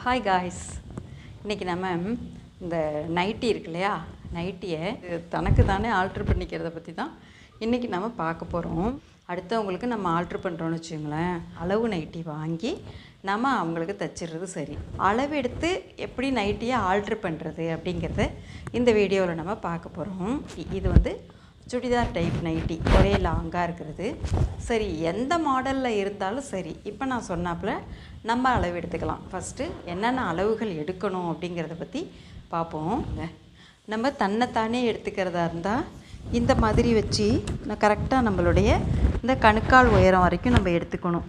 Hi guys இன்றைக்கி நம்ம இந்த நைட்டி இருக்கு இல்லையா நைட்டியை தனக்கு தானே ஆல்ட்ரு பண்ணிக்கிறத பற்றி தான் இன்றைக்கி நம்ம பார்க்க போகிறோம் அடுத்தவங்களுக்கு நம்ம ஆல்ட்ரு பண்ணுறோன்னு வச்சுங்களேன் அளவு நைட்டி வாங்கி நம்ம அவங்களுக்கு தச்சிடுறது சரி. அளவு எடுத்து எப்படி நைட்டியை ஆல்ட்ரு பண்ணுறது அப்படிங்கிறத இந்த வீடியோவில் நம்ம பார்க்க போகிறோம் இது வந்து சுடிதார் டைப் நைட்டி ஒரே லாங்காக இருக்கிறது. சரி எந்த மாடலில் இருந்தாலும் சரி இப்போ நான் சொன்னாப்புல நம்ம அளவு எடுத்துக்கலாம். ஃபஸ்ட்டு என்னென்ன அளவுகள் எடுக்கணும் அப்படிங்கிறத பற்றி பார்ப்போம் நம்ம தன்னைத்தானே எடுத்துக்கிறதா இருந்தால் இந்த மாதிரி வச்சு நான் கரெக்டாக நம்மளுடைய இந்த கணுக்கால் உயரம் வரைக்கும் நம்ம எடுத்துக்கணும்.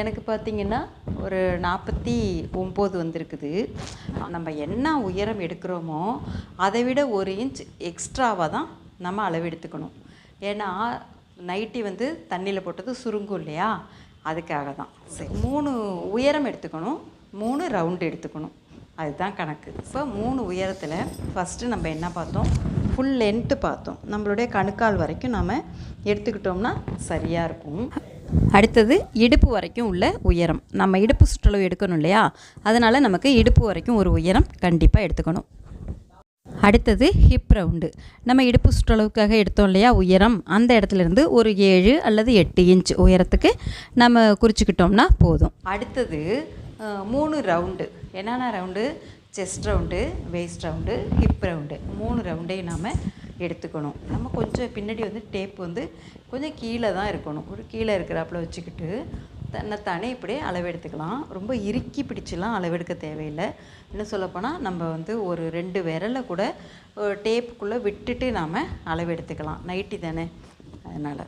எனக்கு பார்த்திங்கன்னா ஒரு நாற்பத்தி ஒம்பது வந்திருக்குது. நம்ம என்ன உயரம் எடுக்கிறோமோ அதை விட ஒரு இன்ச் எக்ஸ்ட்ராவாக தான் நம்ம அளவு எடுத்துக்கணும் ஏன்னா நைட்டி வந்து தண்ணியில் போட்டது சுருங்கும் இல்லையா? அதுக்காக தான். சரி மூணு உயரம் எடுத்துக்கணும். மூணு ரவுண்டு எடுத்துக்கணும். அதுதான் கணக்கு. இப்போ மூணு உயரத்தில் ஃபஸ்ட்டு நம்ம என்ன பார்த்தோம்? ஃபுல் லென்த்து பார்த்தோம். நம்மளுடைய கணுக்கால் வரைக்கும் நம்ம எடுத்துக்கிட்டோம்னா சரியாக இருக்கும். அடுத்தது இடுப்பு வரைக்கும் உள்ள உயரம். நம்ம இடுப்பு சுற்றளவு எடுக்கணும் இல்லையா? அதனால் நமக்கு இடுப்பு வரைக்கும் ஒரு உயரம் கண்டிப்பாக எடுத்துக்கணும். அடுத்தது ஹிப் ரவுண்டு நம்ம இடுப்பு சுற்றளவுக்காக எடுத்தோம் இல்லையா? உயரம். அந்த இடத்துலேருந்து ஒரு ஏழு அல்லது எட்டு இன்ச் உயரத்துக்கு நம்ம குறிச்சிக்கிட்டோம்னா போதும். அடுத்தது மூணு ரவுண்டு என்னென்ன round chest round waist round hip round மூணு ரவுண்டையும் நாம் எடுத்துக்கணும். நம்ம கொஞ்சம் பின்னாடி வந்து டேப் வந்து கொஞ்சம் கீழே தான் இருக்கணும். ஒரு கீழே இருக்கிறாப்புல வச்சுக்கிட்டு தன்னைத்தானே இப்படியே அளவெடுத்துக்கலாம். ரொம்ப இறுக்கி பிடிச்சிலாம் அளவெடுக்க தேவையில்லை. இன்னும் சொல்லப்போனால் நம்ம வந்து ஒரு ரெண்டு விரலை கூட டேப்புக்குள்ளே விட்டுட்டு நாம் அளவெடுத்துக்கலாம். நைட்டி தானே அதனால்.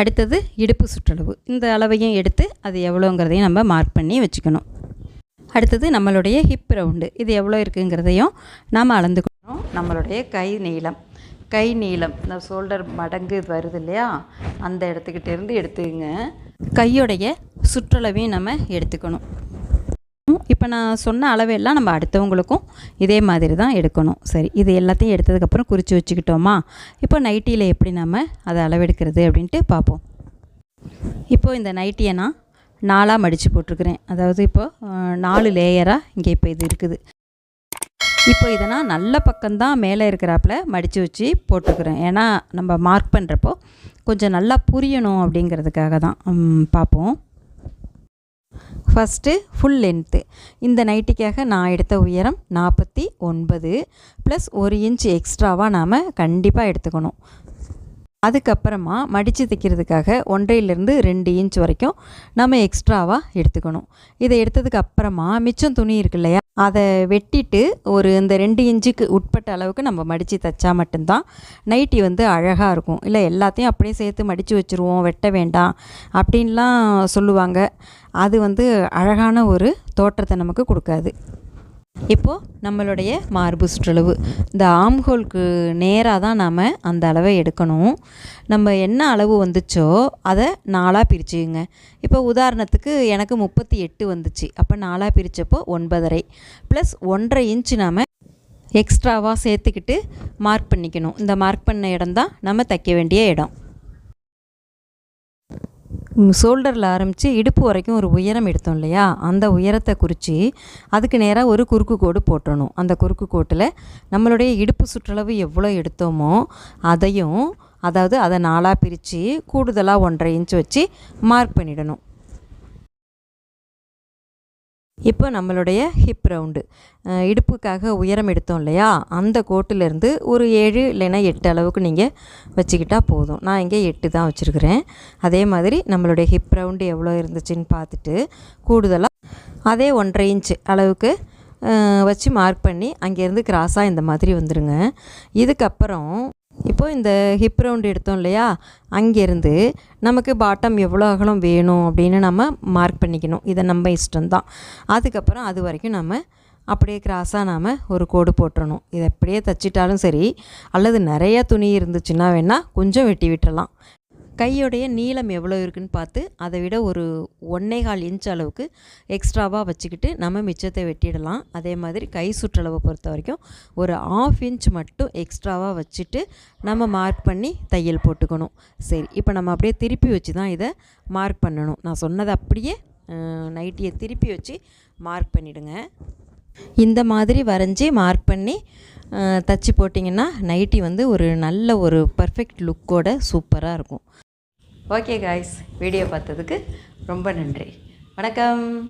அடுத்தது இடுப்பு சுற்றளவு. இந்த அளவையும் எடுத்து அது எவ்வளோங்கிறதையும் நம்ம மார்க் பண்ணி வச்சுக்கணும். அடுத்தது நம்மளுடைய ஹிப் ரவுண்டு இது எவ்வளோ இருக்குங்கிறதையும் நாம் அளந்துக்கணும். நம்மளுடைய கை நீளம். கை நீளம். இந்த ஷோல்டர் மடங்கு வருது இல்லையா? அந்த இடத்துக்கிட்டேருந்து எடுத்துங்க. கையுடைய கையோடைய சுற்றளவையும் நம்ம எடுத்துக்கணும். இப்போ நான் சொன்ன அளவெல்லாம் நம்ம அடுத்தவங்களுக்கும் இதே மாதிரி தான் எடுக்கணும். சரி இது எல்லாத்தையும் எடுத்ததுக்கப்புறம் குறித்து வச்சுக்கிட்டோமா? இப்போ நைட்டியில் எப்படி நம்ம அதை அளவெடுக்கிறது அப்படின்ட்டு பார்ப்போம். இப்போது இந்த நைட்டியை நான் நாலாக மடித்து போட்டிருக்கிறேன். அதாவது இப்போது நாலு லேயராக இங்கே இப்போ இது இருக்குது. இப்போ இதை நான் நல்ல பக்கம்தான் மேலே இருக்கிறாப்புல மடித்து வச்சு போட்டுக்கிறேன் ஏன்னா நம்ம மார்க் பண்ணுறப்போ கொஞ்சம் நல்லா புரியணும் அப்படிங்கிறதுக்காக தான். பார்ப்போம். ஃபஸ்ட்டு ஃபுல் லென்த்து இந்த நைட்டிக்காக நான் எடுத்த உயரம் நாற்பத்தி ஒன்பது ப்ளஸ் ஒரு இன்ச் எக்ஸ்ட்ராவாக நாம் கண்டிப்பாக எடுத்துக்கணும். அதுக்கப்புறமா மடித்து தைக்கிறதுக்காக ஒன்றையிலேருந்து ரெண்டு இன்ச் வரைக்கும் நம்ம எக்ஸ்ட்ராவாக எடுத்துக்கணும். இதை எடுத்ததுக்கு அப்புறமா மிச்சம் துணி இருக்கு இல்லையா அதை வெட்டிட்டு ஒரு இந்த ரெண்டு இன்ச்சுக்கு உட்பட்ட அளவுக்கு நம்ம மடித்து தைச்சா மட்டும்தான் நைட்டி வந்து அழகாக இருக்கும். இல்லை எல்லாத்தையும் அப்படியே சேர்த்து மடித்து வச்சுருவோம் வெட்ட வேண்டாம் அப்படின்லாம் சொல்லுவாங்க. அது வந்து அழகான ஒரு தோற்றத்தை நமக்கு கொடுக்காது. இப்போது நம்மளுடைய மார்பு சுற்றளவு. இந்த ஆம்ஹோலுக்கு நேராக தான் நாம் அந்த அளவை எடுக்கணும். நம்ம என்ன அளவு வந்துச்சோ அதை நாலாக பிரிச்சுங்க இப்போ உதாரணத்துக்கு எனக்கு முப்பத்தி எட்டு வந்துச்சு. அப்போ நாலாக பிரித்தப்போ ஒன்பதரை. ப்ளஸ் ஒன்றரை இன்ச்சு நாம் எக்ஸ்ட்ராவாக சேர்த்துக்கிட்டு மார்க் பண்ணிக்கணும். இந்த மார்க் பண்ண இடம் தான் நம்ம தைக்க வேண்டிய இடம். ஷோல்டரில் ஆரம்பித்து இடுப்பு வரைக்கும் ஒரு உயரம் எடுத்தோம் இல்லையா? அந்த உயரத்தை குறித்து அதுக்கு நேராக ஒரு குறுக்கு கோடு போட்டணும். அந்த குறுக்கு கோட்டில் நம்மளுடைய இடுப்பு சுற்றளவு எவ்வளோ எடுத்தோமோ அதையும் அதாவது அதை நாளாக பிரித்து கூடுதலாக ஒன்றரை இன்ச் வச்சு மார்க் பண்ணிடணும். இப்போ நம்மளுடைய ஹிப் ரவுண்டு இடுப்புக்காக உயரம் எடுத்தோம் இல்லையா? அந்த கோட்டிலேருந்து ஒரு ஏழு இல்லைன்னா எட்டு அளவுக்கு நீங்கள் வச்சுக்கிட்டால் போதும். நான் இங்கே எட்டு தான் வச்சுருக்கிறேன். அதே மாதிரி நம்மளுடைய ஹிப் ரவுண்டு எவ்வளோ இருந்துச்சுன்னு பார்த்துட்டு கூடுதலாக அதே ஒன்றரை இன்ச் அளவுக்கு வச்சு மார்க் பண்ணி அங்கேருந்து கிராஸாக இந்த மாதிரி வந்துடுங்க இதுக்கப்புறம் இப்போது இந்த ஹிப் ரவுண்டு எடுத்தோம் இல்லையா? அங்கேருந்து நமக்கு பாட்டம் எவ்வளோ அகலம் வேணும் அப்படின்னு நம்ம மார்க் பண்ணிக்கணும். இதை நம்ம இஷ்டம்தான். அதுக்கப்புறம் அது வரைக்கும் நம்ம அப்படியே கிராஸாக நாம் ஒரு கோடு போட்டுடணும் இதை அப்படியே தச்சிட்டாலும் சரி அல்லது நிறையா துணி இருந்துச்சுன்னா வேணால் கொஞ்சம் வெட்டி விட்டுறலாம். கையோடைய நீளம் எவ்வளோ இருக்குன்னு பார்த்து அதை விட ஒரு ஒன்றே கால் இன்ச் அளவுக்கு எக்ஸ்ட்ராவாக வச்சுக்கிட்டு நம்ம மிச்சத்தை வெட்டிடலாம். அதே மாதிரி கை சுற்றளவை பொறுத்த வரைக்கும் ஒரு ஆஃப் இன்ச் மட்டும் எக்ஸ்ட்ராவாக வச்சுட்டு நம்ம மார்க் பண்ணி தையல் போட்டுக்கணும். சரி இப்போ நம்ம அப்படியே திருப்பி வச்சு தான் இதை மார்க் பண்ணணும். நான் சொன்னதை அப்படியே நைட்டியை திருப்பி வச்சு மார்க் பண்ணிவிடுங்க இந்த மாதிரி வரைஞ்சி மார்க் பண்ணி தச்சு போட்டிங்கன்னா நைட்டி வந்து ஒரு நல்ல ஒரு பர்ஃபெக்ட் லுக்கோட சூப்பராக இருக்கும். ஓகே காய்ஸ் வீடியோ பார்த்ததுக்கு ரொம்ப நன்றி. வணக்கம்.